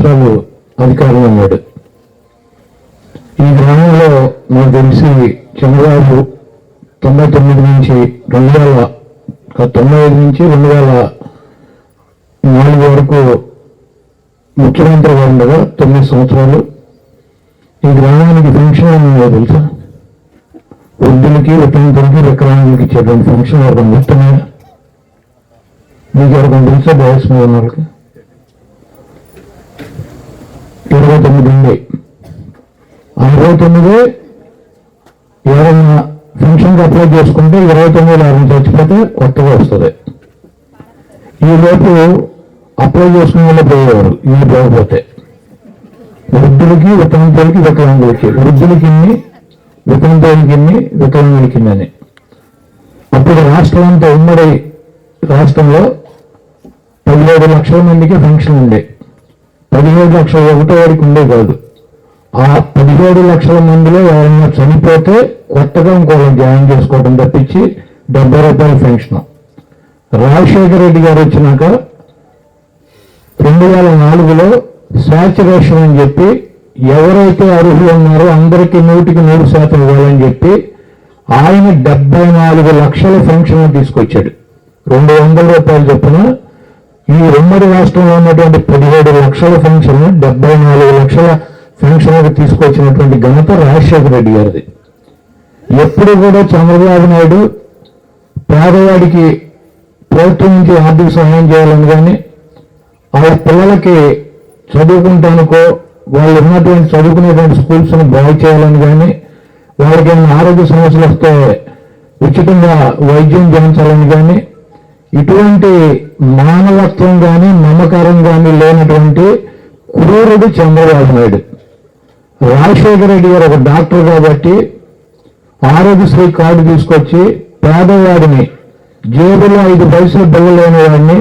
సంవత్సరాలు అధికారంలో ఉన్నాడు ఈ గ్రామంలో నాకు తెలిసి చంద్రబాబు తొంభై తొమ్మిది నుంచి రెండు వేల తొంభై ఐదు నుంచి రెండు వేల నాలుగు వరకు ముఖ్యమంత్రిగా ఉండగా తొమ్మిది సంవత్సరాలు. ఈ గ్రామానికి ఫంక్షన్ ఏమో తెలుసా? వృద్ధులకి వితంతులకి వికలాంగులకి ఇచ్చేటువంటి ఫంక్షన్ ఒక గుర్తున్నాయా? మీకు ఎవరికైనా తెలుసా? డయాస్ మీద ఉన్న వాళ్ళకి ఇరవై తొమ్మిది ఉంది. ఆ ఇరవై తొమ్మిది ఎవరైనా ఫంక్షన్కి అప్లై చేసుకుంటే ఇరవై తొమ్మిది ఎవరైనా చచ్చిపోతే కొత్తగా వస్తుంది. ఈ లోపు అప్లై చేసుకునే వాళ్ళు పోయేవారు ఈ పోకపోతే. వృద్ధులకి వితంతులకి వికలాంగులకి. వృద్ధులకి ఇన్ని వితంతులకి ఇన్ని వికలాంగులకి ఇన్ని అని. అప్పుడు రాష్ట్రం అంతా ఉమ్మడి రాష్ట్రంలో పదిహేడు లక్షల మందికి ఫంక్షన్ ఉండే పదిహేడు లక్షల ఒకటో వాడికి ఉండే కాదు. ఆ పదిహేడు లక్షల మందిలో ఎవరైనా చనిపోతే కొత్తగా ఇంకోళ్ళని జాయిన్ చేసుకోవడం తప్పించి డెబ్బై రూపాయల పెన్షన్. రాజశేఖర రెడ్డి గారు వచ్చినాక రెండు వేల నాలుగులో శాచురేషన్ అని చెప్పి ఎవరైతే అర్హులు ఉన్నారో అందరికీ నూటికి నూరు శాతం ఇవ్వాలని చెప్పి ఆయన డెబ్బై నాలుగు లక్షల పెన్షన్ తీసుకొచ్చాడు. రెండు వందల రూపాయలు చొప్పున ఈ ఉమ్మడి రాష్ట్రంలో ఉన్నటువంటి పదిహేడు లక్షల ఫంక్షన్ డెబ్బై నాలుగు లక్షల ఫంక్షన్లకు తీసుకొచ్చినటువంటి ఘనత రాజశేఖర రెడ్డి గారిది. ఎప్పుడు కూడా చంద్రబాబు నాయుడు పేదవాడికి ప్రభుత్వం నుంచి ఆర్థిక సహాయం చేయాలని కానీ వాళ్ళ పిల్లలకి చదువుకుంటానికో వాళ్ళు ఉన్నటువంటి చదువుకునేటువంటి స్కూల్స్ని బాగు చేయాలని కానీ వాళ్ళకి ఆరోగ్య సమస్యలు వస్తే ఉచితంగా వైద్యం చేయించాలని కానీ ఇటువంటి మానవత్వం కానీ నమ్మకారం కానీ లేనటువంటి క్రూరుడు చంద్రబాబు నాయుడు రాజశేఖర రెడ్డి గారు ఒక డాక్టర్ కాబట్టి ఆరోగ్యశ్రీ కార్డు తీసుకొచ్చి పేదవాడిని జేబులో ఐదు పైసలు బిల్లలేని వాడిని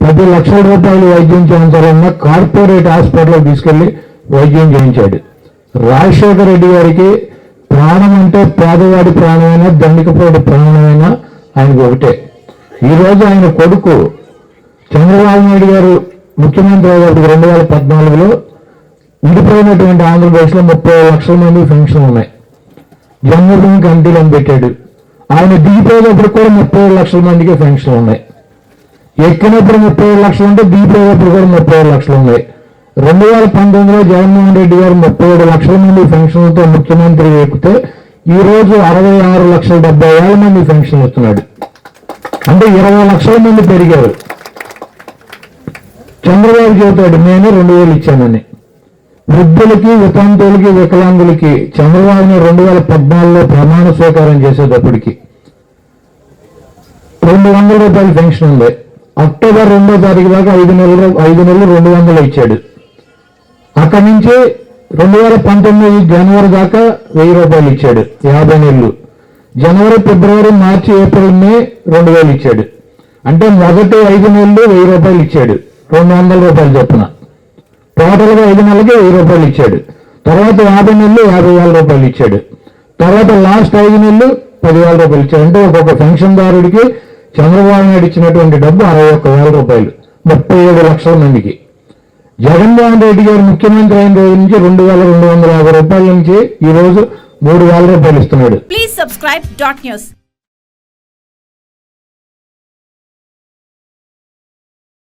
పది లక్షల రూపాయలు వైద్యం చేయించాలన్న కార్పొరేట్ హాస్పిటల్కి తీసుకెళ్ళి వైద్యం చేయించాడు. రాజశేఖర రెడ్డి గారికి ప్రాణం అంటే పేదవాడి ప్రాణమైనా దండికపోటి ప్రాణమైనా ఆయనకు ఒకటే. ఈరోజు ఆయన కొడుకు చంద్రబాబు నాయుడు గారు ముఖ్యమంత్రి అయ్యేటప్పుడు రెండు వేల పద్నాలుగులో విడిపోయినటువంటి ఆంధ్రప్రదేశ్లో ముప్పై లక్షల మంది ఫంక్షన్ ఉన్నాయి. జన్మభూమి కమిటీలు అని పెట్టాడు. ఆయన దిగిపోయేటప్పుడు కూడా ముప్పై ఏడు లక్షల మందికి ఫంక్షన్లు ఉన్నాయి. ఎక్కినప్పుడు ముప్పై లక్షలు ఉంటే దిగిపోయేటప్పుడు కూడా ముప్పై లక్షలు ఉన్నాయి. రెండు వేల పంతొమ్మిదిలో జగన్మోహన్ రెడ్డి గారు ముప్పై ఏడు లక్షల మంది ఫంక్షన్లతో ముఖ్యమంత్రి ఎక్కితే ఈ రోజు అరవై ఆరు లక్షల డెబ్బై వేల మంది ఫంక్షన్ వస్తున్నాడు. అంటే ఇరవై లక్షల మంది పెరిగారు. చంద్రబాబు చెబుతాడు నేను రెండు వేలు ఇచ్చానని. వృద్ధులకి వితంతువులకి వికలాంగులకి చంద్రబాబుని రెండు వేల పద్నాలుగులో ప్రమాణ స్వీకారం చేసేటప్పటికి రెండు వందల రూపాయల పెన్షన్ ఉంది. అక్టోబర్ రెండో తారీఖు దాకా ఐదు నెలలు ఐదు నెలలు రెండు వందలు ఇచ్చాడు. అక్కడి నుంచి రెండు వేల పంతొమ్మిది జనవరి దాకా వెయ్యి రూపాయలు ఇచ్చాడు. యాభై నెలలు. జనవరి ఫిబ్రవరి మార్చి ఏప్రిల్ మే రెండు వేలు ఇచ్చాడు. అంటే మొదటి ఐదు నెలలు వెయ్యి రూపాయలు ఇచ్చాడు. రెండు వందల రూపాయలు చొప్పున. టోటల్గా ఐదు నెలలకి వెయ్యి రూపాయలు ఇచ్చాడు. తర్వాత యాభై నెలలు యాభై వేల రూపాయలు ఇచ్చాడు. తర్వాత లాస్ట్ ఐదు నెలలు పదివేల రూపాయలు ఇచ్చాడు. అంటే ఒక్కొక్క పెన్షన్దారుడికి చంద్రబాబు నాయుడు ఇచ్చినటువంటి డబ్బు అరవై ఒక్క వేల రూపాయలు. ముప్పై ఏడు లక్షల మందికి. జగన్మోహన్ రెడ్డి గారు ముఖ్యమంత్రి అయిన రోజు నుంచి రెండు వేల రెండు వందల యాభై రూపాయల నుంచి ఈ రోజు మూడు వాళ్ళని తెలుస్తున్నాడు ప్లీజ్ సబ్స్క్రైబ్ డాట్ న్యూస్